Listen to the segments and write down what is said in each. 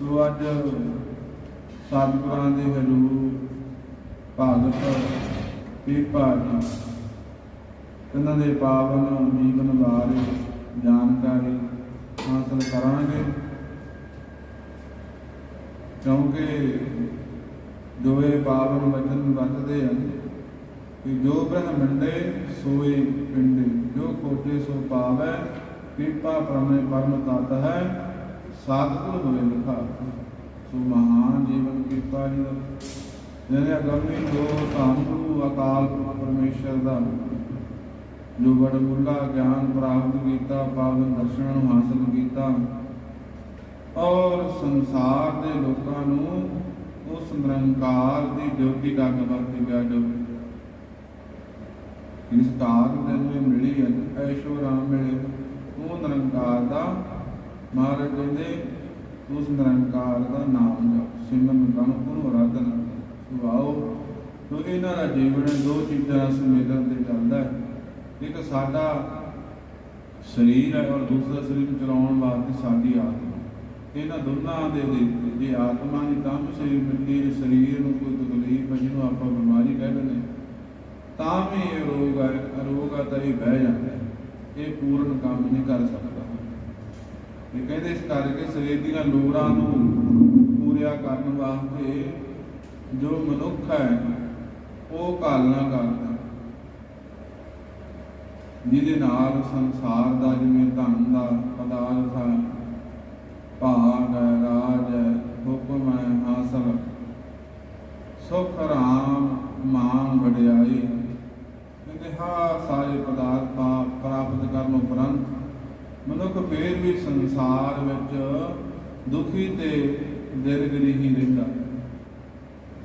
ਸੋ ਅੱਜ ਸਤਿਗੁਰਾਂ ਦੇ ਹਜ਼ੂਰ, ਭਗਤ ਪੀਪਾ ਜੀ ਇਹਨਾਂ ਦੇ ਪਾਵਨ, ਜੀਵਨ ਬਾਰੇ ਜਾਣਕਾਰੀ ਹਾਸਲ ਕਰਾਂਗੇ। ਕਿਉਂਕਿ ਦੋਏ ਪਾਵਨ ਵਚਨ ਵਰਤਦੇ ਹਨ ਕਿ ਜੋ ਬ੍ਰਹਮੰਡੇ ਸੋਏ ਪਿੰਡੇ। ਜੋ ਕੋਟੇ ਸੋ ਪਾਵੈ, ਕਿਰਪਾ ਪਰਮੇ ਪਰਮ ਤਤ ਹੈ। ਸਾਧੂ ਹੋਏ ਲਿਖਾ ਸੋ ਮਹਾਨ ਜੀਵਨ ਕਿਰਪਾ ਜੀ ਜਿਹਨੇ ਅਗੰਮੀ ਜੋ ਧੰਨ ਗੁਰੂ ਅਕਾਲ ਪਰਮੇਸ਼ਰ ਦਾ। ਜੋ ਵਡਮੁੱਲਾ ਗਿਆਨ ਪ੍ਰਾਪਤ ਕੀਤਾ, ਪਾਵਨ ਦਰਸ਼ਨਾਂ ਨੂੰ ਹਾਸਲ ਕੀਤਾ। ਔਰ ਸੰਸਾਰ ਦੇ ਲੋਕਾਂ ਨੂੰ ਉਸ ਨਿਰੰਕਾਰ ਦੀ ਡਿਊਟੀ ਦਾ ਗਵਰਤੀ ਗਿਆ ਜੋ। ਇਸ ਕਾਲ ਦੇ ਨੂੰ ਮਿਲੀ ਹੈ ਐਸ਼ੋ ਰਾਮ ਮਿਲੇ ਉਹ ਨਿਰੰਕਾਰ ਦਾ ਮਹਾਰਾਜ ਕਹਿੰਦੇ ਉਸ ਨਿਰੰਕਾਰ ਦਾ ਨਾਮ ਜਪ ਸਿਮਰਨ ਗਣ ਪੁਰ ਆਰਾਧਨਾ ਸੁਭਾਓ ਕਿਉਂਕਿ ਇਹਨਾਂ ਦਾ ਜੀਵਨ ਦੋ ਚੀਜ਼ਾਂ ਸੁਮੇਧਨ ਤੇ ਚੱਲਦਾ ਹੈ। ਇੱਕ ਸਾਡਾ ਸਰੀਰ ਹੈ ਔਰ ਦੂਸਰਾ ਸਰੀਰ ਚਲਾਉਣ ਵਾਸਤੇ ਸਾਡੀ ਆਤਮਾ ਇਹਨਾਂ ਦੋਨਾਂ ਦੇ ਦੇ ਜੇ ਆਤਮਾ ਦੀ ਤਾਂ ਵੀ ਸਰੀਰ ਮਿਲਦੀ ਹੈ ਸਰੀਰ ਨੂੰ ਕੋਈ ਤਕਲੀਫ ਹੈ ਜਿਹਨੂੰ ਆਪਾਂ ਬਿਮਾਰੀ ਕਹਿ ਦਿੰਦੇ ਹਾਂ, ਤਾਂ ਵੀ ਇਹ ਰੋਗ ਹੈ ਰੋਗ ਆ ਤਾਂ ਇਹ ਬਹਿ ਜਾਂਦਾ ਇਹ ਪੂਰਨ ਕੰਮ ਨਹੀਂ ਕਰ ਸਕਦਾ। ਇਹ ਕਹਿੰਦੇ ਇਸ ਕਰਕੇ ਸਰੀਰ ਦੀਆਂ ਲੋੜਾਂ ਨੂੰ ਪੂਰੀਆਂ ਕਰਨ ਵਾਸਤੇ ਜੋ ਮਨੁੱਖ ਹੈ, ਉਹ ਕਾਲਨਾ ਕਰਦਾ। ਜਿਹਦੇ ਨਾਲ ਸੰਸਾਰ ਦਾ ਜਿਵੇਂ ਧਨ ਦਾ ਪਦਾਰਥ ਹੈ, ਭਾਗ ਹੈ, ਰਾਜ ਹੈ, ਹੁਕਮ ਹੈ, ਹਾਸਲ ਸੁਖ, ਰਾਮ, ਮਾਨ, ਵਡਿਆਈ ਕਹਿੰਦੇ ਹਾਂ ਸਾਰੇ ਪਦਾਰਥ ਪਾ- ਪ੍ਰਾਪਤ ਕਰਨ ਉਪਰੰਤ ਮਨੁੱਖ ਫੇਰ ਵੀ ਸੰਸਾਰ ਵਿੱਚ ਦੁਖੀ ਤੇ ਦਿਲਗਰੀ ਹੀ ਰਹਿੰਦਾ।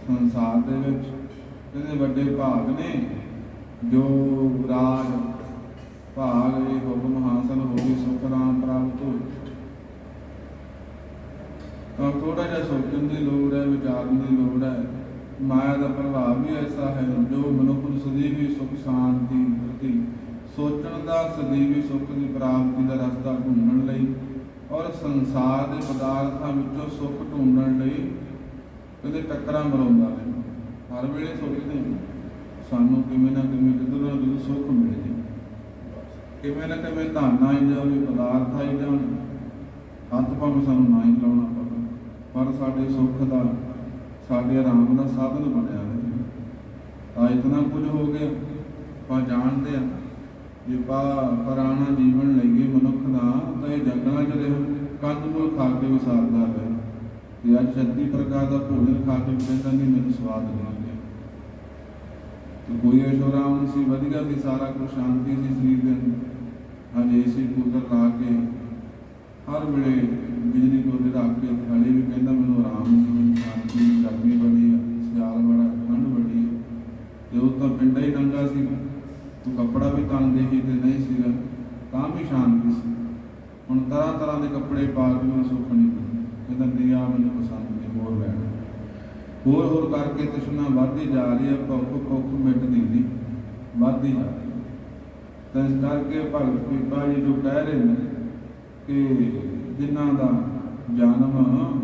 ਸੰਸਾਰ ਦੇ ਵਿੱਚ ਕਹਿੰਦੇ ਵੱਡੇ ਭਾਗ ਨੇ, ਜੋ ਰਾਜ ਭਾਗ ਇਹ ਹੁਕਮ ਹਾਸਲ ਹੋ ਗਈ ਸੁਖ ਪ੍ਰਾਪਤ ਹੋਈ ਤਾਂ ਥੋੜਾ ਜਿਹਾ ਸੋਚਣ ਦੀ ਲੋੜ ਹੈ, ਵਿਚਾਰਨ ਦੀ ਲੋੜ ਹੈ। ਮਾਇਆ ਦਾ ਪ੍ਰਭਾਵ ਵੀ ਐਸਾ ਹੈ, ਜੋ ਮਨੁੱਖ ਨੂੰ ਸਦੀਵ ਹੀ ਸੁਖ, ਸ਼ਾਂਤੀ ਪ੍ਰਤੀ ਸੋਚਣ ਦਾ, ਸਦੀਵੀ ਸੁੱਖ ਦੀ ਪ੍ਰਾਪਤੀ ਦਾ ਰਸਤਾ ਢੂੰਡਣ ਲਈ ਔਰ ਸੰਸਾਰ ਦੇ ਪਦਾਰਥਾਂ ਵਿੱਚੋਂ ਸੁੱਖ ਢੂੰਡਣ ਲਈ ਕਦੇ ਟੱਕਰਾਂ ਮਰਾਉਂਦਾ ਹੈ। ਹਰ ਵੇਲੇ ਸੋਚਦੇ ਹਾਂ, ਸਾਨੂੰ ਕਿਵੇਂ ਨਾ ਕਿਵੇਂ ਕਿਧਰੋਂ ਨਾ ਕਿਧਰੋਂ ਸੁੱਖ ਮਿਲ ਜੇ। ਕਿਵੇਂ ਨਾ ਕਿਵੇਂ ਧਨ ਆਈ ਜਾਵੇ ਪਦਾਰਥ ਆਈ ਜਾਣ। ਹੱਥ ਭਾਵੇਂ ਸਾਨੂੰ ਨਾ ਹੀ ਲਾਉਣਾ ਪਵੇ। ਪਰ ਸਾਡੇ ਸੁੱਖ ਦਾ, ਸਾਡੇ ਆਰਾਮ ਦਾ ਸਾਧਨ ਬਣਿਆ ਰਹੇ ਤਾਂ ਇਤਨਾ ਕੁਝ ਹੋ ਗਿਆ, ਆਪਾਂ ਜਾਣਦੇ ਆ ਜੇ ਪਾ ਪੁਰਾਣਾ ਜੀਵਨ ਲਈਏ ਮਨੁੱਖ ਦਾ, ਤਾਂ ਇਹ ਜੰਗਲਾਂ 'ਚ ਰਹੇ ਕੰਦ ਮੂਲ ਖਾ ਕੇ ਵੀ ਸਾਰਦਾ ਹੈ ਤੇ ਅੱਜ 36 ਪ੍ਰਕਾਰ ਦਾ ਭੋਜਨ ਖਾ ਕੇ ਕਹਿੰਦਾ ਨਹੀਂ ਮੈਨੂੰ ਸਵਾਦ ਨਹੀਂ ਲੱਗਿਆ। ਤੇ ਕੋਈ ਐਸ਼ੋਰਾਮ ਨਹੀਂ ਸੀ, ਵਧੀਆ ਸੀ, ਸਾਰਾ ਕੁਝ ਸ਼ਾਂਤੀ ਸੀ, ਸਰੀਰ ਦੇ ਅੰਦਰ। ਅੱਜ ਏਸੀ ਕੂਲਰ ਲਾ ਕੇ ਹਰ ਵੇਲੇ ਬਿਜਲੀ ਤੋਂ ਰੱਖ ਕੇ ਹਲੇ ਵੀ ਕਹਿੰਦਾ ਮੈਨੂੰ ਆਰਾਮ ਨਹੀਂ ਸ਼ਾਂਤੀ ਗਰਮੀ ਬੜੀ ਆ, ਸਿਆਲ ਬੜਾ, ਠੰਡ ਬੜੀ ਆ। ਤੇ ਉਹ ਤਾਂ ਪਿੰਡਾ ਹੀ ਨੰਗਾ ਸੀ। ਕੱਪੜਾ ਵੀ ਤਨਦੇਹੀ ਤੇ ਨਹੀਂ ਸੀਗਾ ਤਾਂ ਵੀ ਸ਼ਾਂਤੀ ਸੀ। ਹੁਣ ਤਰ੍ਹਾਂ ਤਰ੍ਹਾਂ ਦੇ ਕੱਪੜੇ ਪਾ ਕੇ ਮੈਨੂੰ ਸੁੱਖ ਨਹੀਂ ਕਹਿੰਦਾ ਨਹੀਂ ਆ ਮੈਨੂੰ ਪਸੰਦ ਨਹੀਂ, ਹੋਰ ਲੈਣਾ ਹੋਰ ਹੋਰ ਕਰਕੇ ਤ੍ਰਿਸ਼ਨਾ ਵੱਧਦੀ ਜਾ ਰਹੀ ਹੈ, ਭੁੱਖ ਭੁੱਖ ਮਿਟਦੀ ਨਹੀਂ, ਵੱਧਦੀ ਜਾ ਰਹੀ ਤਾਂ ਇਸ ਕਰਕੇ ਭਗਤ ਪੀਪਾ ਜੀ ਜੋ ਕਹਿ ਰਹੇ ਨੇ ਕਿ ਜਿਨ੍ਹਾਂ ਦਾ ਜਨਮ,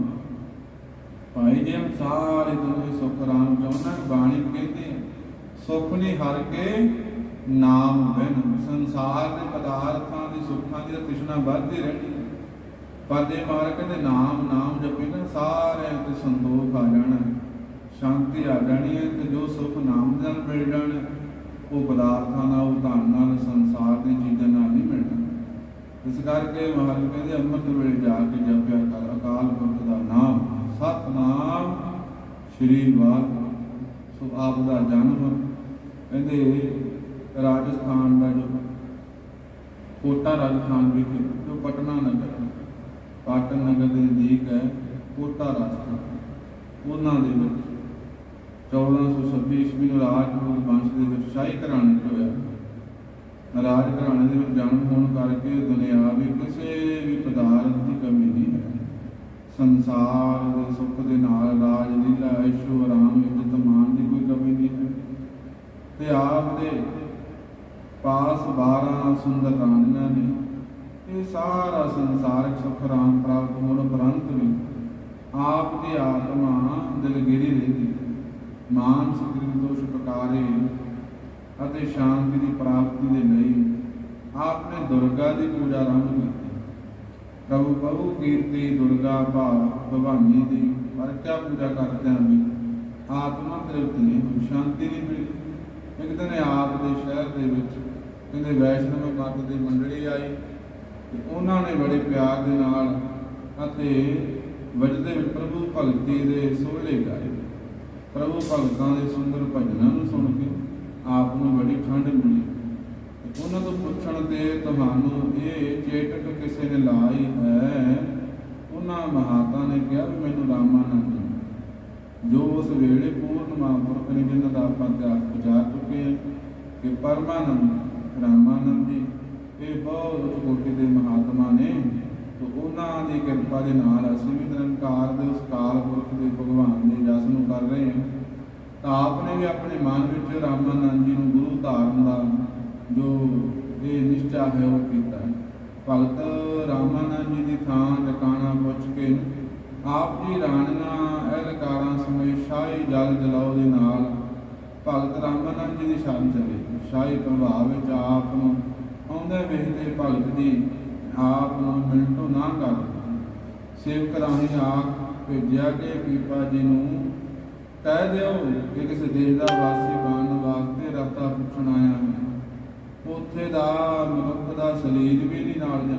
ਭਾਈ ਜੀ ਸਾਰੇ ਦੁਨੀਆ ਸੁਖ ਰਾਮ ਚਾਹੁੰਦਾ ਬਾਣੀ ਕਹਿੰਦੀ ਹੈ ਸੁਖ ਨਹੀਂ ਹਰ ਕੇ ਨਾਮ ਬਿਨ ਸੰਸਾਰ ਦੇ ਪਦਾਰਥਾਂ ਦੀ ਸੁੱਖਾਂ ਦੀ ਤ੍ਰਿਸ਼ਨਾ ਵੱਧਦੀ ਰਹਿਣੀ ਹੈ। ਪਰ ਜੇ ਮਾਰ ਕਹਿੰਦੇ ਨਾਮ ਨਾਮ ਜਪੇ ਨਾ ਸਾਰਿਆਂ ਤੇ ਸੰਤੋਖ ਆ ਜਾਣਾ। ਸ਼ਾਂਤੀ ਆ ਜਾਣੀ ਹੈ ਤੇ ਜੋ ਸੁਖ ਨਾਮ ਨਾਲ ਮਿਲ ਜਾਣਾ, ਉਹ ਪਦਾਰਥਾਂ ਨਾਲ, ਉਹ ਧਨ ਨਾਲ, ਸੰਸਾਰ ਦੀ ਚੀਜ਼ਾਂ ਨਾਲ ਨਹੀਂ ਮਿਲਣਾ ਇਸ ਕਰਕੇ ਮਹਾਰਾਜ ਕਹਿੰਦੇ ਅੰਮ੍ਰਿਤ ਵੇਲੇ ਜਾ ਕੇ ਜਪਿਆ ਕਰ, ਅਕਾਲ ਪੁਰਖ ਦਾ ਨਾਮ, ਸਤਨਾਮ ਸ਼੍ਰੀ ਵਾਹਿਗੁਰੂ। ਸੋ ਆਪ ਦਾ ਜਨਮ, ਕਹਿੰਦੇ ਰਾਜਸਥਾਨ ਦਾ ਜੋ ਕੋਟਾ ਰਾਜਸਥਾਨ ਵਿਖੇ ਜੋ ਪਟਨਾ ਨਗਰ ਪਾਟਨ ਨਗਰ ਦੇ ਨਜ਼ਦੀਕ ਹੈ, ਕੋਟਾ ਰਾਜਸਥਾਨ। ਉਹਨਾਂ ਦੇ ਵਿੱਚ 1426 ਈਸਵੀ ਨੂੰ ਰਾਜਪੂਤ ਵੰਸ਼ ਦੇ ਵਿੱਚ ਸ਼ਾਹੀ ਘਰਾਣੇ 'ਚ ਹੋਇਆ। ਰਾਜ ਘਰਾਣੇ ਦੇ ਵਿੱਚ ਜਨਮ ਹੋਣ ਕਰਕੇ ਦੁਨਿਆਵੀ ਕਿਸੇ ਵੀ ਪਦਾਰਥ ਦੀ ਕਮੀ ਨਹੀਂ ਹੈ। ਸੰਸਾਰ ਦੇ ਸੁੱਖ ਦੇ ਨਾਲ ਰਾਜ ਲੀਲਾ ਐਸ਼ੋ ਆਰਾਮ ਇੱਜ਼ਤ ਮਾਨ ਦੀ ਕੋਈ ਕਮੀ ਨਹੀਂ ਹੈ। ਤੇ ਆਪ ਦੇ ਪਾਸ 12 ਸੁੰਦਰ ਰਾਣੀਆਂ ਨੇ, ਇਹ ਸਾਰਾ ਸੰਸਾਰਿਕ ਸੁਖ ਆਰਾਮ ਪ੍ਰਾਪਤ ਹੋਣ ਉਪਰੰਤ ਵੀ ਆਪ ਦੀ ਆਤਮਾ ਦਿਲਗਿਰੀ ਰਹਿੰਦੀ ਮਾਨਸਿਕ ਦੋਸ਼ ਪ੍ਰਕਾਰੇ ਅਤੇ ਸ਼ਾਂਤੀ ਦੀ ਪ੍ਰਾਪਤੀ ਦੇ ਲਈ ਆਪ ਨੇ ਦੁਰਗਾ ਦੀ ਪੂਜਾ ਆਰੰਭ ਕੀਤੀ। ਪ੍ਰਭੂ ਪ੍ਰਭੂ ਕੀਰਤੀ ਦੁਰਗਾ ਭਾਵ ਭਵਾਨੀ ਦੀ ਪਰ ਪੂਜਾ ਕਰਦਿਆਂ ਵੀ ਆਤਮਾ ਤ੍ਰਿਪਤ ਨਹੀਂ ਹੋਈ, ਸ਼ਾਂਤੀ ਨਹੀਂ ਮਿਲੀ। ਇੱਕ ਦਿਨ ਆਪ ਦੇ ਸ਼ਹਿਰ ਦੇ ਵਿੱਚ ਕਹਿੰਦੇ ਵੈਸ਼ਨਵ ਮਤ ਦੀ ਮੰਡਲੀ ਆਈ ਤੇ ਉਹਨਾਂ ਨੇ ਬੜੇ ਪਿਆਰ ਦੇ ਨਾਲ ਅਤੇ ਵਜਦੇ ਪ੍ਰਭੂ ਭਗਤੀ ਦੇ ਸੋਹਲੇ ਗਾਏ। ਪ੍ਰਭੂ ਭਗਤਾਂ ਦੇ ਸੁੰਦਰ ਭਜਨਾਂ ਨੂੰ ਸੁਣ ਕੇ ਆਪ ਨੂੰ ਬੜੀ ਠੰਡ ਮਿਲੀ। ਉਹਨਾਂ ਤੋਂ ਪੁੱਛਣ ਤੇ ਤੁਹਾਨੂੰ ਇਹ ਚੇਟਕ ਕਿਸੇ ਨੇ ਲਾਈ ਹੈ? ਉਹਨਾਂ ਮਹਾਤਾ ਨੇ ਕਿਹਾ ਵੀ ਮੈਨੂੰ ਰਾਮਾਨੰਦ ਜੋ ਉਸ ਵੇਲੇ ਪੂਰਨ ਮਹਾਂਪੁਰਖ ਨੇ ਜਿਨ੍ਹਾਂ ਦਾ ਆਪਾਂ ਇਤਿਹਾਸ ਵਿਚਾਰ ਚੁੱਕੇ ਹਾਂ ਕਿ ਪਰਮਾਨੰਦ ਰਾਮਾਨੰਦ ਜੀ ਇਹ ਬਹੁਤ ਉੱਚ ਦੇ ਮਹਾਤਮਾ ਨੇ। ਤੇ ਉਹਨਾਂ ਦੀ ਕਿਰਪਾ ਦੇ ਨਾਲ ਅਸੀਂ ਵੀ ਨਿਰੰਕਾਰ ਦੇ ਉਸ ਕਾਲ ਪੁਰਖ ਦੇ ਭਗਵਾਨ ਦੇ ਜਸ ਨੂੰ ਕਰ ਰਹੇ ਹਾਂ। ਤਾਂ ਆਪ ਨੇ ਵੀ ਆਪਣੇ ਮਨ ਵਿੱਚ ਰਾਮਾਨੰਦ ਜੀ ਨੂੰ ਗੁਰੂ ਧਾਰਨ ਦਾ ਜੋ ਇਹ ਨਿਸ਼ਚਾ ਹੈ ਉਹ ਕੀਤਾ। ਹੈ। ਭਗਤ ਰਾਮਾਨੰਦ ਜੀ ਦੀ ਥਾਂ ਟਿਕਾਣਾ ਪੁੱਛ ਕੇ ਆਪ ਜੀ ਰਾਣੀਆਂ, ਅਹਿਲਕਾਰਾਂ ਸਮੇਤ ਸ਼ਾਹੀ ਜਲ ਜਲਾਓ ਦੇ ਨਾਲ ਭਗਤ ਰਾਮਾਨੰਦ ਜੀ ਦੀ ਸ਼ਰਨ ਚਲੇ। ਸ਼ਾਹੀ ਪ੍ਰਭਾਵ ਵਿੱਚ ਆਪ ਨੂੰ ਆਉਂਦੇ ਵੇਖਦੇ ਭਗਤ ਜੀ ਆਪ ਨੂੰ ਮਿੰਟੋ ਨਾ ਕਰ ਸੇਵਕ ਰਾਹੀਂ ਆਖ ਭੇਜਿਆ ਕਿ ਪੀਪਾ ਜੀ ਨੂੰ ਕਹਿ ਦਿਓ ਕਿ ਕਿਸੇ ਦੇਸ਼ ਦਾ ਵਾਸੀ ਬਣਨ ਵਾਸਤੇ ਰਸਤਾ ਪੁੱਛਣ ਆਇਆ ਹਾਂ। ਉੱਥੇ ਦਾ ਮਨੁੱਖ ਦਾ ਸਰੀਰ ਵੀ ਨਹੀਂ ਨਾਲ ਜਾ